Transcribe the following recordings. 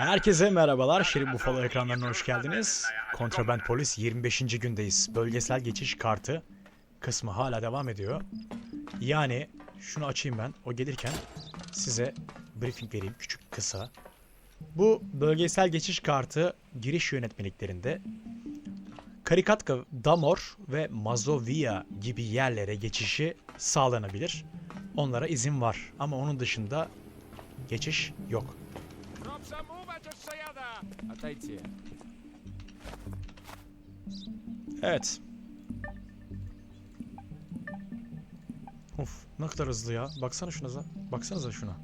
Herkese merhabalar. Şerif Buffalo ekranlarına hoş geldiniz. Kontraband Polis 25. gündeyiz. Bölgesel geçiş kartı kısmı hala devam ediyor. Yani şunu açayım ben. O gelirken size briefing vereyim küçük kısa. Bu bölgesel geçiş kartı giriş yönetmeliklerinde Karikatka, Damor ve Mazovia gibi yerlere geçişi sağlanabilir. Onlara izin var ama onun dışında geçiş yok. Atajcie. Evet. Of ne kadar hızlı ya. Baksana şuna. za- Baksanıza şuna.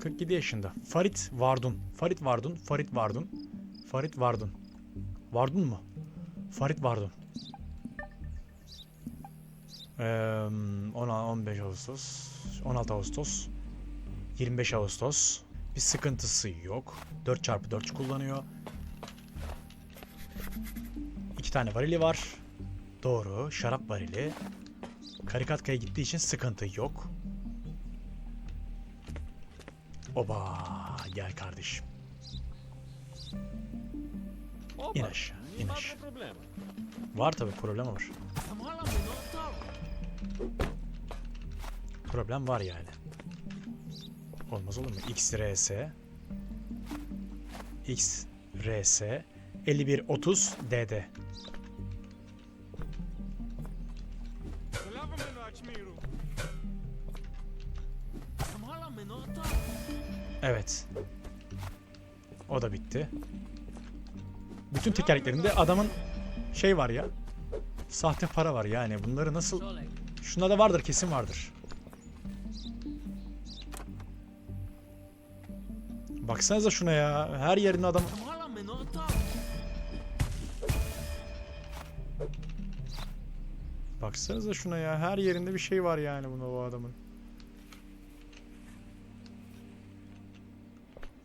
47 yaşında. Farit Vardun. Farit Vardun. Farit Vardun. Farit Vardun. Vardun mu? Farit Vardun. Eee 10 15 Ağustos. 16 Ağustos. 25 Ağustos. Bir sıkıntısı yok. 4x4 kullanıyor. İki tane varili var. Doğru. Şarap varili. Karikatka'ya gittiği için sıkıntı yok. Oba gel kardeşim. İn aşağı. in aşağı. Var tabi problem var. Problem var yani. Olmaz olur mu? XRS XRS 5130 DD. Evet. O da bitti. Bütün tekerleklerinde adamın şey var ya. Sahte para var yani. Bunları nasıl... Şunda da vardır kesin vardır. Baksanıza şuna ya. Her yerinde adam... Baksanıza şuna ya. Her yerinde bir şey var yani buna bu adamın.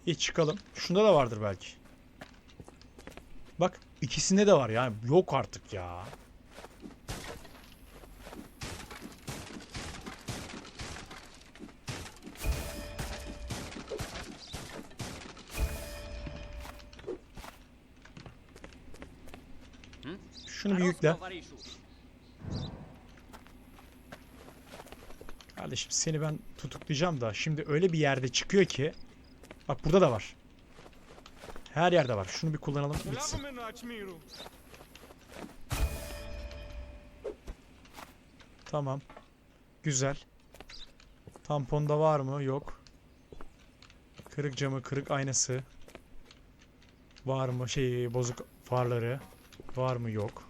İyi çıkalım. Şunda da vardır belki. Bak ikisinde de var yani. Yok artık ya. Şunu bir yükle. Kardeşim seni ben tutuklayacağım da şimdi öyle bir yerde çıkıyor ki bak burada da var. Her yerde var. Şunu bir kullanalım bitsin. Tamam. Güzel. Tamponda var mı? Yok. Kırık camı, kırık aynası. Var mı? Şey, bozuk farları. Var mı? Yok.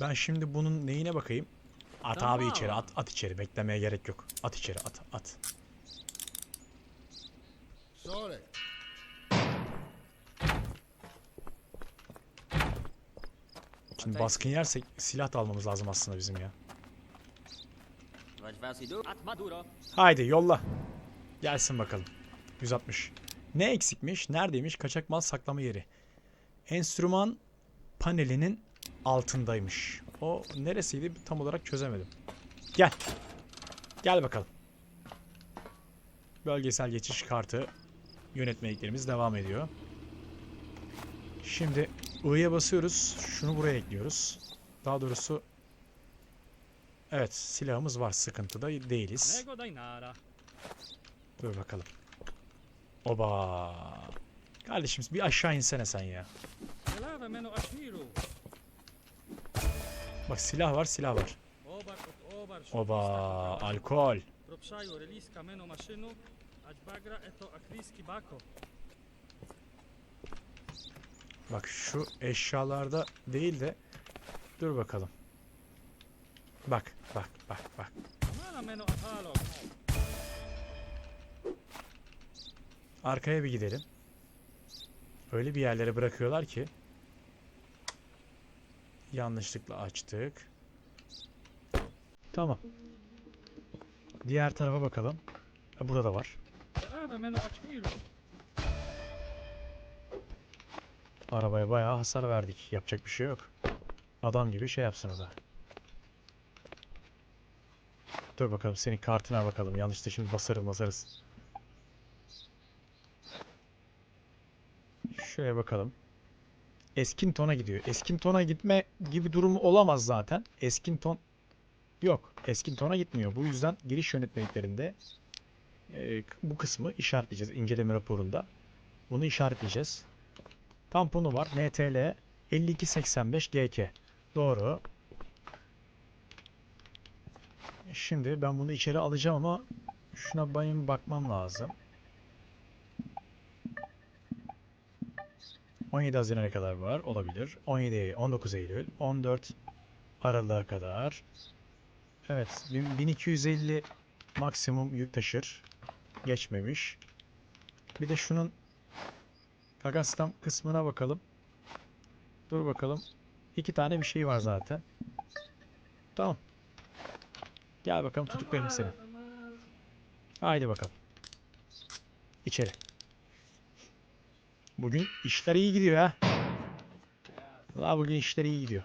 Ben şimdi bunun neyine bakayım? At abi Tamam. içeri, at, at içeri. Beklemeye gerek yok. At içeri, at, at. Solek. Şimdi baskın yersek silah da almamız lazım aslında bizim ya. Haydi yolla. Gelsin bakalım. 160. Ne eksikmiş? Neredeymiş? Kaçak mal saklama yeri. Enstrüman panelinin altındaymış. O neresiydi tam olarak çözemedim. Gel. Gel bakalım. Bölgesel geçiş kartı yönetmeliklerimiz devam ediyor. Şimdi I'ya basıyoruz. Şunu buraya ekliyoruz. Daha doğrusu Evet silahımız var. Sıkıntıda değiliz. Dur bakalım. Oba. Kardeşim bir aşağı insene sen ya. Bak silah var silah var. Oba alkol. Bak şu eşyalarda değil de dur bakalım. Bak bak bak bak. Arkaya bir gidelim. Öyle bir yerlere bırakıyorlar ki. Yanlışlıkla açtık. Tamam. Diğer tarafa bakalım. Burada da var. Arabaya bayağı hasar verdik. Yapacak bir şey yok. Adam gibi şey yapsın o da. Dur bakalım senin kartına bakalım. Yanlış da şimdi basarız basarız. Şuraya bakalım. Eskinton'a gidiyor. Eskinton'a gitme gibi durumu olamaz zaten. Eskinton yok. Eskinton'a gitmiyor. Bu yüzden giriş yönetmeliklerinde e, bu kısmı işaretleyeceğiz inceleme raporunda. Bunu işaretleyeceğiz. Tamponu var. NTL 5285 GK. Doğru. Şimdi ben bunu içeri alacağım ama şuna benim bakmam lazım. 17 Haziran'a kadar var. Olabilir. 17 Eylül, 19 Eylül, 14 Aralık'a kadar. Evet. bin- 1250 maksimum yük taşır. Geçmemiş. Bir de şunun Kagastam kısmına bakalım. Dur bakalım. İki tane bir şey var zaten. Tamam. Gel bakalım tutuklayalım seni. Haydi bakalım. İçeri. Bugün işler iyi gidiyor ha. Valla bugün işler iyi gidiyor.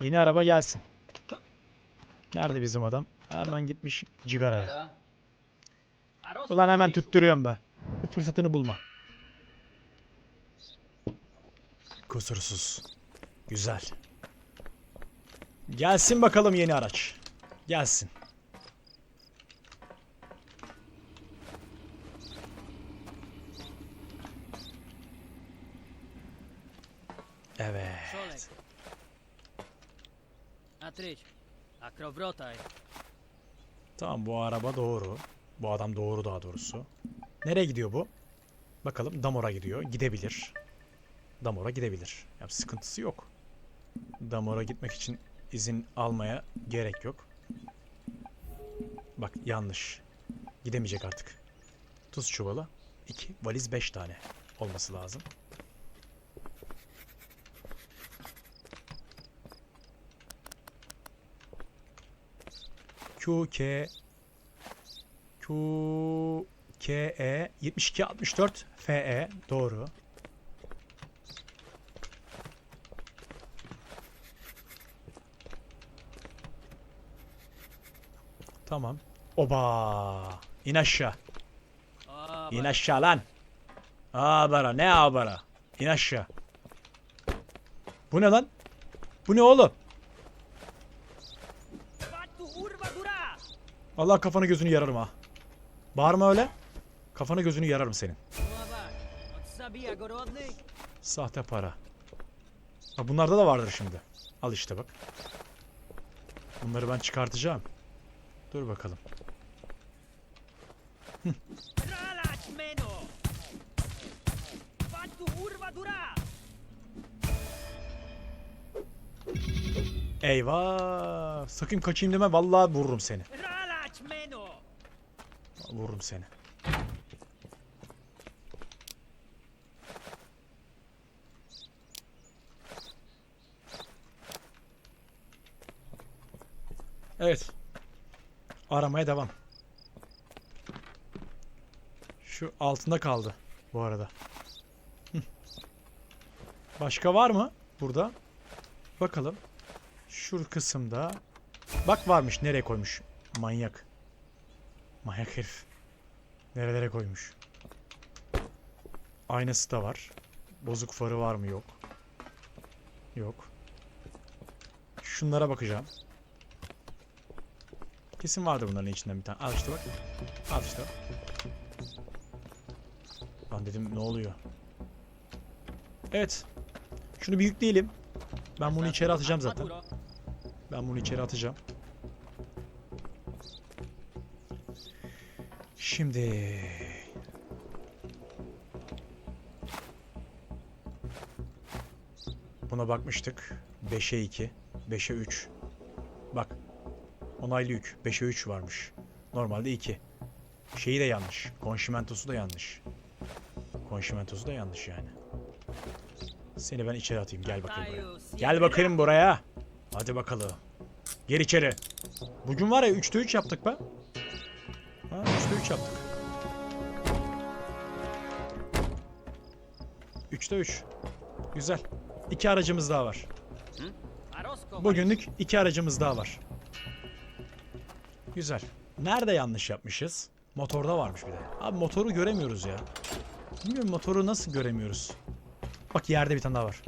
Yeni araba gelsin. Nerede bizim adam? Hemen gitmiş cigara. Ulan hemen tutturuyorum ben. Fırsatını bulma. Kusursuz. Güzel. Gelsin bakalım yeni araç. Gelsin. Evet. Szolek. Atryć. Akrowrotaj. Tamam bu araba doğru. Bu adam doğru daha doğrusu. Nereye gidiyor bu? Bakalım Damor'a gidiyor. Gidebilir. Damor'a gidebilir. Ya sıkıntısı yok. Damor'a gitmek için izin almaya gerek yok. Bak yanlış. Gidemeyecek artık. Tuz çuvalı. 2 valiz 5 tane olması lazım. Q, K, Q, K, E, 72, 64, F, E. Doğru. Tamam. Oba. İn aşağı. İn aşağı lan. Abara ne abara. İn aşağı. Bu ne lan? Bu ne oğlum? Allah kafanı gözünü yararım ha. Bağırma öyle. Kafanı gözünü yararım senin. Sahte para. Ha bunlarda da vardır şimdi. Al işte bak. Bunları ben çıkartacağım. Dur bakalım. Eyvah! Sakın kaçayım deme vallahi vururum seni. Vururum seni. Evet. Aramaya devam. Şu altında kaldı bu arada. Başka var mı burada? Bakalım. Şu kısımda. Bak varmış nereye koymuş. Manyak. Manyak herif. Nerelere koymuş. Aynası da var. Bozuk farı var mı? Yok. Yok. Şunlara bakacağım. Kesin vardır bunların içinden bir tane. Al işte bak. Al işte. Lan dedim ne oluyor? Evet. Şunu bir yükleyelim. Ben bunu içeri atacağım zaten. Ben bunu içeri atacağım. Şimdi Buna bakmıştık. 5'e 2, 5'e 3. Bak. Onaylı yük. 5'e 3 varmış. Normalde 2. Şeyi de yanlış. Konşimentosu da yanlış. Konşimentosu da yanlış yani. Seni ben içeri atayım. Gel bakayım buraya. Gel bakayım buraya. Hadi bakalım. Gir içeri. Bugün var ya 3'te 3 yaptık be. Ha 3'te 3 yaptık. 3'te 3. Güzel. İki aracımız daha var. Bugünlük iki aracımız daha var. Güzel. Nerede yanlış yapmışız? Motorda varmış bir de. Abi motoru göremiyoruz ya. Bilmiyorum motoru nasıl göremiyoruz. Bak yerde bir tane daha var.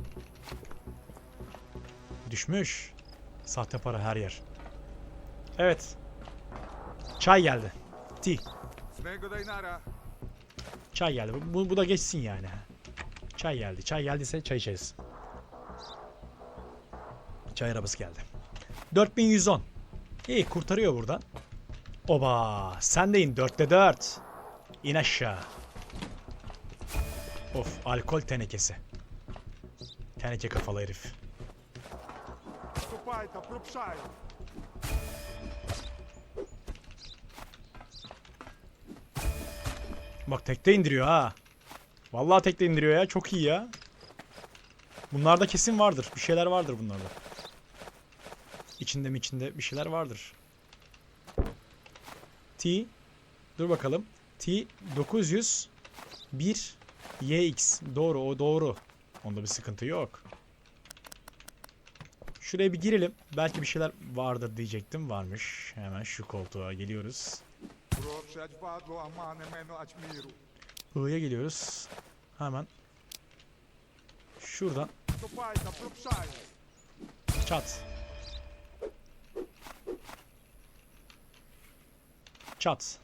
Düşmüş. Sahte para her yer. Evet. Çay geldi. Tea. Çay geldi. Bu, bu da geçsin yani. Çay geldi. Çay geldiyse çay içeriz. Çay arabası geldi. 4110. İyi kurtarıyor buradan. Oba sen de in 4'te 4. İn aşağı. Of alkol tenekesi. Teneke kafalı herif. Bak tekte indiriyor ha. Vallahi tekte indiriyor ya. Çok iyi ya. Bunlarda kesin vardır. Bir şeyler vardır bunlarda. İçinde mi içinde bir şeyler vardır. T Dur bakalım. T 901 YX. Doğru o doğru. Onda bir sıkıntı yok. Şuraya bir girelim. Belki bir şeyler vardır diyecektim. Varmış. Hemen şu koltuğa geliyoruz. Hı'ya geliyoruz. Hemen. Şuradan. Çat. Çat.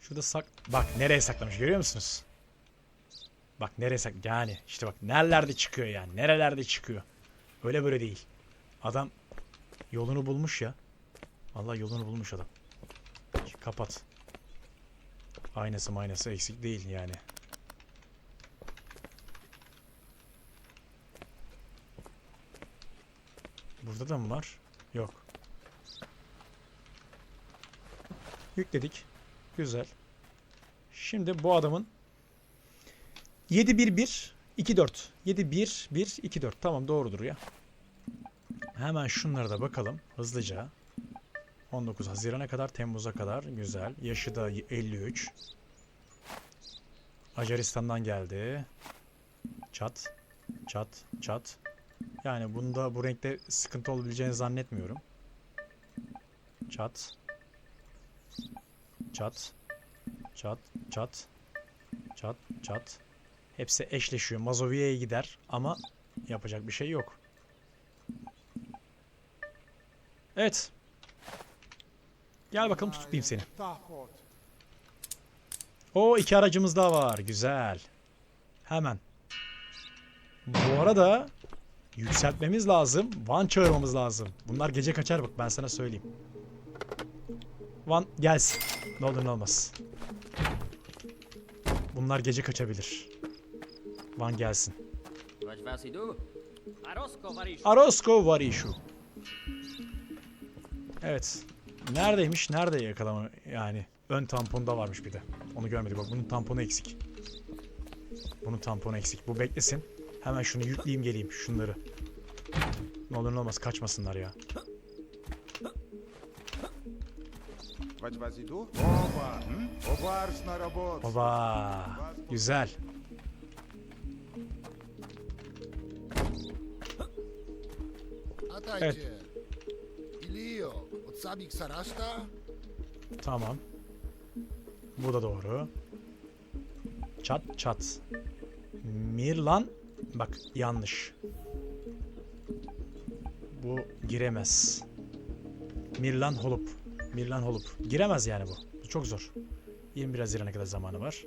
Şurada sak... Bak nereye saklamış görüyor musunuz? Bak nereye sak... Yani işte bak nerelerde çıkıyor yani. Nerelerde çıkıyor. Öyle böyle değil. Adam yolunu bulmuş ya. Allah yolunu bulmuş adam. Kapat. Aynası maynası eksik değil yani. Burada da mı var? Yok. Yükledik. Güzel. Şimdi bu adamın 711 24 711 24 tamam doğrudur ya. Hemen şunlara da bakalım hızlıca. 19 Haziran'a kadar Temmuz'a kadar güzel. Yaşı da 53. Macaristan'dan geldi. Çat. Çat. Çat. Yani bunda bu renkte sıkıntı olabileceğini zannetmiyorum. Çat. Çat. Çat. Çat. Çat. Çat. Hepsi eşleşiyor. Mazoviye'ye gider ama yapacak bir şey yok. Evet. Gel bakalım tutayım seni. O iki aracımız daha var. Güzel. Hemen. Bu arada yükseltmemiz lazım. Van çağırmamız lazım. Bunlar gece kaçar bak ben sana söyleyeyim. Van gelsin. Ne olur ne olmaz. Bunlar gece kaçabilir. Van gelsin. Arosko Varishu. Evet. Neredeymiş? Nerede yakalama yani? Ön tamponda varmış bir de. Onu görmedik. Bak bunun tamponu eksik. Bunun tamponu eksik. Bu beklesin. Hemen şunu yükleyeyim geleyim. Şunları. Ne olur ne olmaz kaçmasınlar ya. Baba. Güzel. Evet. Sabik Saraszta? Tamam. Bu da doğru. Çat çat. Mirlan. Bak yanlış. Bu giremez. Mirlan Holup. Mirlan Holup. Giremez yani bu. Bu çok zor. 21 Haziran'a kadar zamanı var.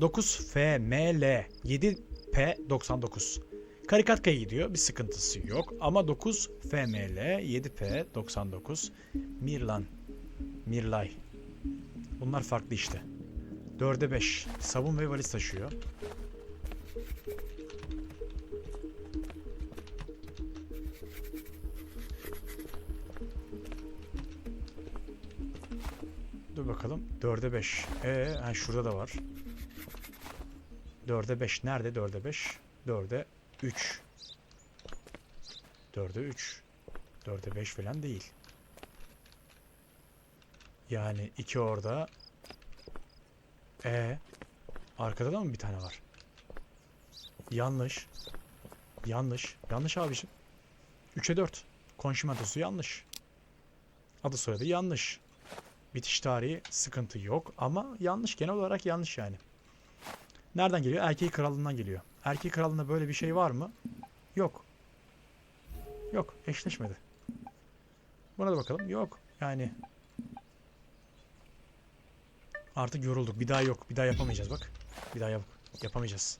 9 FML 7 P99. Karikatka'ya gidiyor. Bir sıkıntısı yok. Ama 9 FML 7 P99 Mirlan Mirlay. Bunlar farklı işte. 4'e 5. Sabun ve valiz taşıyor. Dur bakalım. 4'e 5. Ee, ha şurada da var. 4'e 5. Nerede 4'e 5? 4'e 3. 4'e 3. 4'e 5 falan değil. Yani iki orada. E arkada da mı bir tane var? Yanlış. Yanlış. Yanlış abiciğim. 3'e 4. Konşimentosu yanlış. Adı soyadı yanlış. Bitiş tarihi sıkıntı yok ama yanlış genel olarak yanlış yani. Nereden geliyor? Erkeği krallığından geliyor. Erkeği krallığında böyle bir şey var mı? Yok. Yok. Eşleşmedi. Buna da bakalım. Yok. Yani artık yorulduk. Bir daha yok. Bir daha yapamayacağız bak. Bir daha yap yapamayacağız.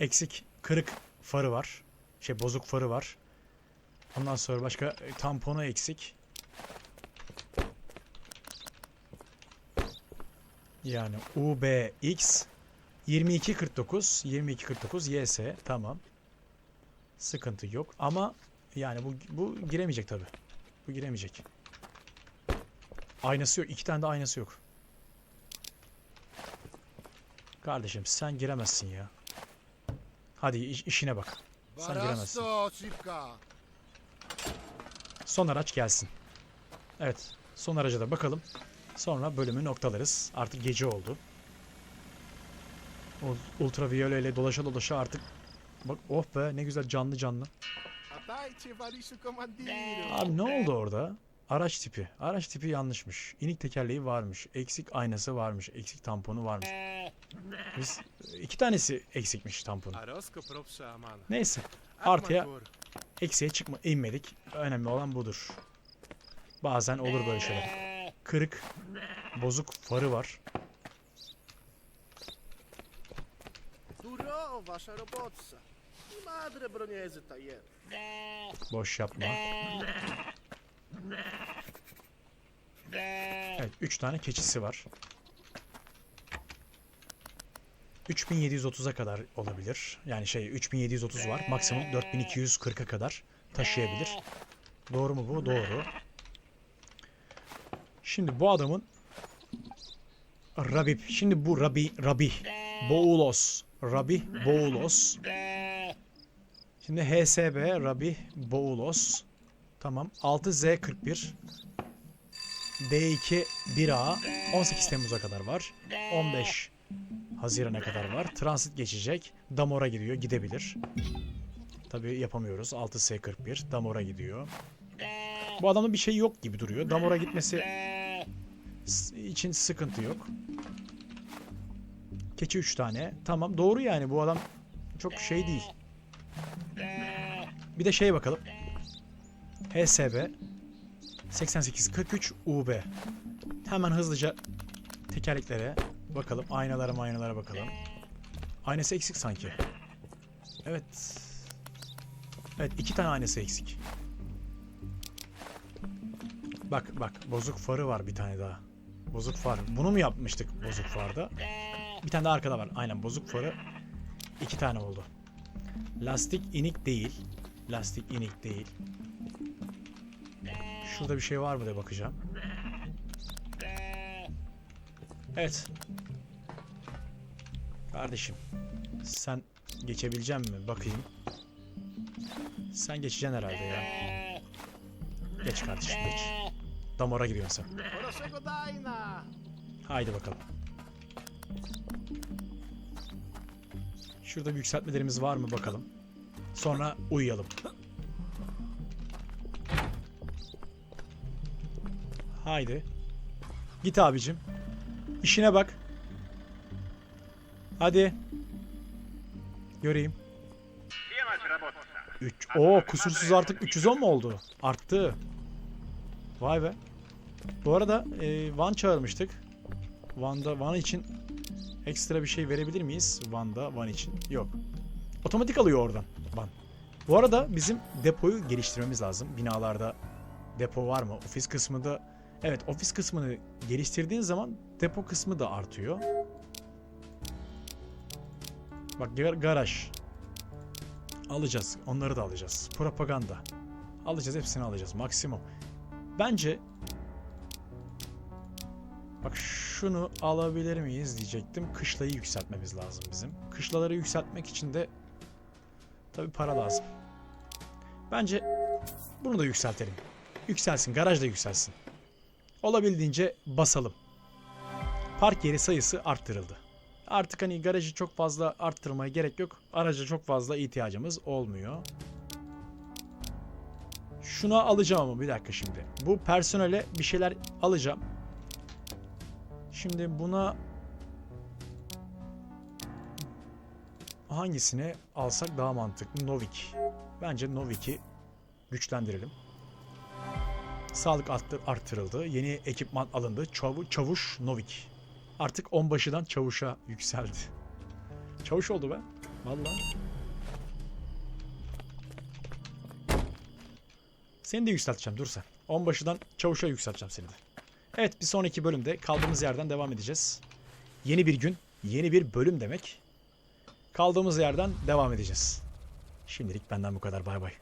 Eksik, kırık farı var. Şey bozuk farı var. Ondan sonra başka e, tamponu eksik. Yani UBX 2249 2249 YS tamam. Sıkıntı yok ama yani bu bu giremeyecek tabi. Bu giremeyecek. Aynası yok. iki tane de aynası yok. Kardeşim sen giremezsin ya. Hadi iş- işine bak. Sen giremezsin. Son araç gelsin. Evet. Son araca da bakalım. Sonra bölümü noktalarız. Artık gece oldu. Ultraviyole ile dolaşa dolaşa artık Bak oh be ne güzel canlı canlı. Abi ne oldu orada? Araç tipi. Araç tipi yanlışmış. İnik tekerleği varmış. Eksik aynası varmış. Eksik tamponu varmış. Biz iki tanesi eksikmiş tamponu. Neyse. Artıya eksiğe çıkma inmedik. Önemli olan budur. Bazen olur böyle şeyler. Kırık, bozuk farı var. Duro, wasza robotca. Madre broniezy ta jest. Boş yapma. Evet, 3 tane keçisi var. 3730'a kadar olabilir. Yani şey 3730 var. Maksimum 4240'a kadar taşıyabilir. Doğru mu bu? Doğru. Şimdi bu adamın Rabib. Şimdi bu Rabi Rabi Boulos. Rabi Boulos. Şimdi HSB Rabi Boulos. Tamam. 6Z41 D2 1A 18 Temmuz'a kadar var. 15 Haziran'a kadar var. Transit geçecek. Damor'a gidiyor. Gidebilir. Tabii yapamıyoruz. 6S41 Damor'a gidiyor. Bu adamda bir şey yok gibi duruyor. Damor'a gitmesi için sıkıntı yok. Keçi 3 tane. Tamam doğru yani bu adam çok şey değil. Bir de şeye bakalım. HSB 8843 UB. Hemen hızlıca tekerleklere bakalım. Aynalara aynalara bakalım. Aynası eksik sanki. Evet. Evet iki tane aynası eksik. Bak bak bozuk farı var bir tane daha. Bozuk far. Bunu mu yapmıştık bozuk farda? Bir tane daha arkada var. Aynen bozuk farı. iki tane oldu. Lastik inik değil. Lastik inik değil. Şurada bir şey var mı diye bakacağım. Evet. Kardeşim. Sen geçebilecek mi? Bakayım. Sen geçeceksin herhalde ya. Geç kardeşim geç. Damara gidiyorsun sen. Haydi bakalım. Şurada bir yükseltmelerimiz var mı bakalım. Sonra uyuyalım. Haydi. Git abicim. İşine bak. Hadi. Göreyim. 3. Oo kusursuz artık 310 mu oldu? Arttı. Vay be. Bu arada e, Van çağırmıştık. Van'da Van için ekstra bir şey verebilir miyiz? Van'da Van için. Yok. Otomatik alıyor oradan Van. Bu arada bizim depoyu geliştirmemiz lazım. Binalarda depo var mı? Ofis kısmında evet ofis kısmını geliştirdiğin zaman depo kısmı da artıyor. Bak gar- garaj. Alacağız. Onları da alacağız. Propaganda. Alacağız hepsini alacağız. Maksimum. Bence Bak şunu alabilir miyiz diyecektim. Kışlayı yükseltmemiz lazım bizim. Kışlaları yükseltmek için de tabi para lazım. Bence bunu da yükseltelim. Yükselsin. Garaj da yükselsin. Olabildiğince basalım. Park yeri sayısı arttırıldı. Artık hani garajı çok fazla arttırmaya gerek yok. Araca çok fazla ihtiyacımız olmuyor. Şuna alacağım ama bir dakika şimdi. Bu personele bir şeyler alacağım. Şimdi buna hangisini alsak daha mantıklı? Novik. Bence Novik'i güçlendirelim. Sağlık arttır, artırıldı. Yeni ekipman alındı. Çavu, çavuş Novik. Artık onbaşıdan çavuşa yükseldi. Çavuş oldu be. Vallahi. Seni de yükselteceğim dur sen. Onbaşıdan çavuşa yükselteceğim seni de. Evet bir sonraki bölümde kaldığımız yerden devam edeceğiz. Yeni bir gün, yeni bir bölüm demek. Kaldığımız yerden devam edeceğiz. Şimdilik benden bu kadar bay bay.